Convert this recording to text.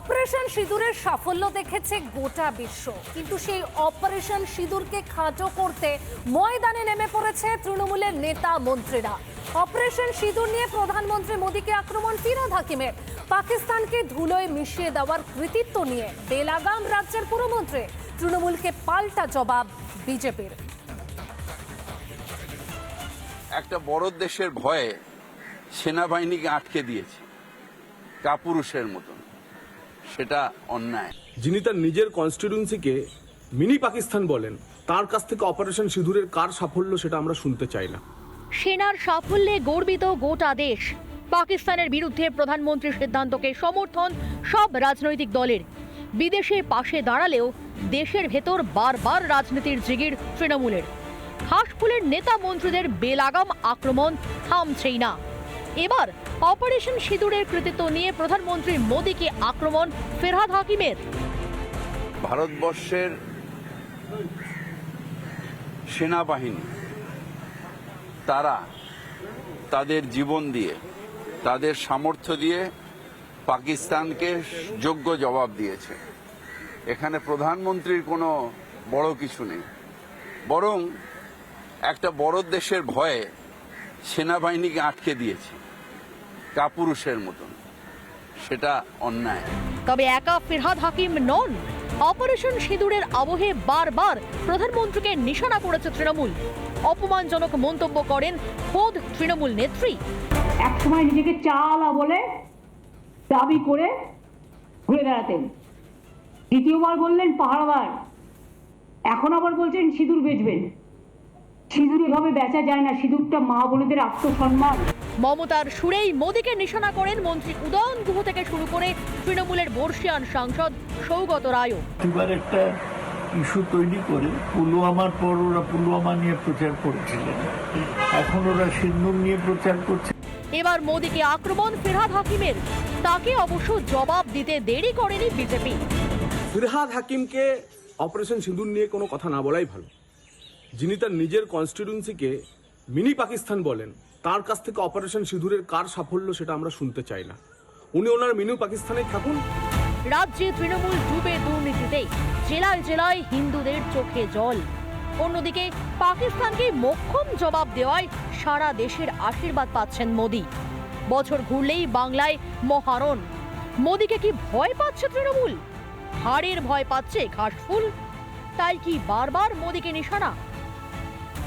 Operation সিঁদুরের সাফল্য দেখেছে গোটা বিশ্ব। কিন্তু সেই অপারেশন সিঁদুরকে খাটো করতে ময়দানে নেমে পড়েছে তৃণমূলের নেতা মন্ত্রীরা। অপারেশন সিঁদুর নিয়ে প্রধানমন্ত্রী মোদীকে আক্রমণ ফিরাদ হাকিমের। পাকিস্তানকে ধুলোয় মিশিয়ে দেওয়ার কৃতিত্ব নিয়ে বেলাগাম রাজ্যের পুরমন্ত্রী তৃণমূলকে পাল্টা জবাব বিজেপির। একটা বড় দেশের ভয়ে সেনাবাহিনীকে আটকে দিয়েছে। কাপুরুষের মতন। সেটা অন্যায়। যিনি তার নিজের কনস্টিটিউন্সিকে মিনি পাকিস্তান বলেন তার কাছ থেকে অপারেশন সিঁদুরের কার সাফল্য সেটা আমরা শুনতে চাই না। সেনার সাফল্যে গর্বিত গোটা দেশ। পাকিস্তানের বিরুদ্ধে প্রধানমন্ত্রীর সিদ্ধান্তকে সমর্থন সব রাজনৈতিক দলের। বিদেশে পাশে দাঁড়ালেও দেশের ভেতর বারবার রাজনীতির জিগির তৃণমূলের। হাসফুলের নেতা মন্ত্রীদের বেলাগাম আক্রমণ থামছেই না। এবার অপারেশন সিঁদুরের কৃতিত্ব নিয়ে প্রধানমন্ত্রী মোদীকে আক্রমণ ফেরহাদ হাকিমের। ভারতবর্ষের সেনাবাহিনী, তারা তাদের জীবন দিয়ে, তাদের সামর্থ্য দিয়ে পাকিস্তানকে যোগ্য জবাব দিয়েছে। এখানে প্রধানমন্ত্রীর কোনো বড় কিছু নেই। বরং একটা বড় দেশের ভয়ে সেনাবাহিনীকে আটকে দিয়েছে। কাপুরুষের মতন। সেটা অন্যায়। তবে একা ফিরহাদ হাকিম নন। অপারেশন সিঁদুরের আবহে বারবার প্রধানমন্ত্রীকে নিশানা করেছে তৃণমূল। অপমানজনক মন্তব্য করেন খোদ তৃণমূল নেত্রী। একসময় নিজেকে চালা বলে দাবি করে ঘুরে বেড়াতেন। দ্বিতীয়বার বললেন পাহাড়বার। এখন আবার বলছেন সিঁদুর বেচবেন সিঁদুর এভাবে বেচা যায় না সিঁদুরটা মা বোনেদের আত্মসম্মান। মমতার সুরেই মোদীকে নিশানা করেন মন্ত্রী উদয়ন গুহ থেকে শুরু করে তৃণমূলের বর্ষিয়ান সাংসদ সৌগত রায়ও। এবার একটা ইস্যু তৈরি করে পুলওয়ামার পর ওরা পুলওয়ামা নিয়ে প্রচার করেছিলেন। এখন ওরা সিন্ধুর নিয়ে প্রচার করছে। এবার মোদীকে আক্রমণ ফিরহাদ হাকিমের। তাকে অবশ্য জবাব দিতে দেরি করেনি বিজেপি। ফিরহাদ হাকিমকে অপারেশন সিঁদুর নিয়ে কোনো কথা না বলাই ভালো। যিনি তার নিজের কনস্টিটিউন্সিকে মিনি পাকিস্তান বলেন, তার কাছ থেকে অপারেশন সিঁদুরের কার সাফল্য সেটা আমরা শুনতে চাই না। উনি ওনার মিনি পাকিস্তানে থাকুন। রাজ্যে তৃণমূল ডুবে দুর্নীতিতে জেলায় জেলায় হিন্দুদের চোখে জল। অন্যদিকে, পাকিস্তানকে মোক্ষম জবাব দেওয়ায় সারা দেশের আশীর্বাদ পাচ্ছেন মোদী। বছর ঘুরলেই বাংলায় মহারণ। মোদীকে কি ভয় পাচ্ছে তৃণমূল? হাড়ের ভয় পাচ্ছে ঘাসফুল? তাই কি বারবার মোদীকে নিশানা?